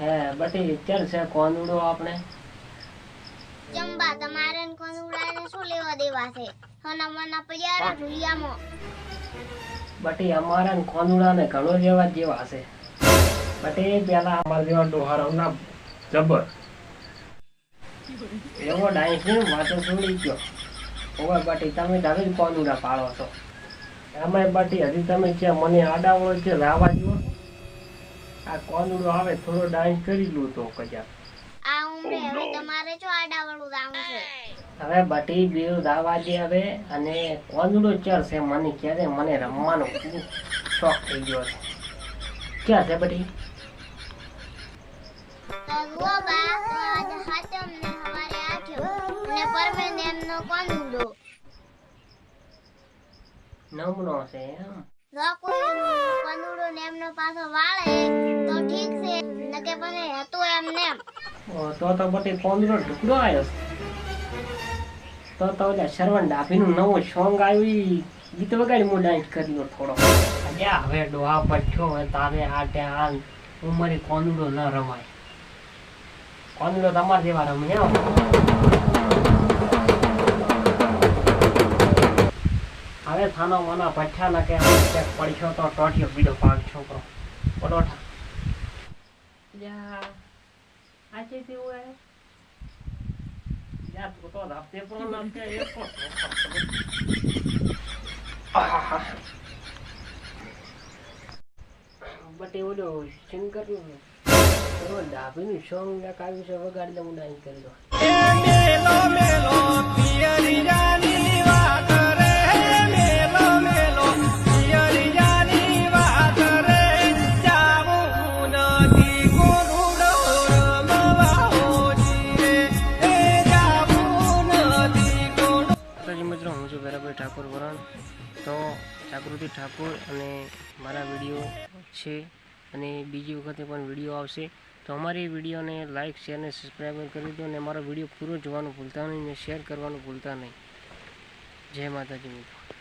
બટી ચાલ છે કોનુડો આપણે? ચંબા તમારે કોનુડાને શું લેવા દેવા છે? હના મના પડ્યા ઢુલિયામાં. બટી અમારા ને ઘણો જેવા જેવા છે. બટી પેલા અમારા જેવા ડોહારો ના જબર. એવો ડાઈસ ને વાતો છોડી ગયો. ઓવે બટી તમે કોનુડા પાડો છો? અમે બટી હજી તમે છે મને આડાવળો છે જો આ કોનુડો આવે થોડો ડાઈસ કરી લો તો કજા. હવે તમારે જો આડાવાળું રાવું છે. હવે બટી બેવ દાવા દે હવે અને કોંદડો ચર છે મને ક્યારે? મને રમવાનો શોખ થઈ ગયો છે. ક્યાં છે બટી? તો બા તો આજે ને હવારે આખ્યો અને પરમેન એમનો કોનુડો નમનો છે એમ. કોઈ ને એમનો પાછો વાળે તો ઠીક છે. નકે મને હતો એમ નેમ તો તો બટી કોંદડો ઢુકડો આવ્યો છે તો તો ઓલા શ્રવણ ડાભીનું નવું સોંગ આવ્યું ગીત વગાડી હું ડાન્સ કર્યો થોડો. અલ્યા હવે ડોહા હવે તારે આ હાલ ઉંમરે કોંદડો ન રમાય. કોંદડો તમારા જેવા રમે હવે થાનો મના પઠ્ઠા લખે કે ચેક પડ્યો તો ટોઠ્યો બીડો પાક છોકરો. પરોઠા. યા આજે તેવું હે? યા તું તો રાતે પણ કે એ બટ એવું જો નું ડાભીનું સોંગ એક છે વગાડી દઉં કરી દો છું ઠાકોર વરણ. તો જાગૃતિ ઠાકોર અને મારા વીડિયો છે અને બીજી વખતે પણ વીડિયો આવશે. તો અમારી વિડીયોને લાઇક શેર અને સબસ્ક્રાઈબ કરી દો અને અમારો વીડિયો પૂરો જોવાનું ભૂલતા નહીં અને શેર કરવાનું ભૂલતા નહીં. જય માતાજી મિત્રો.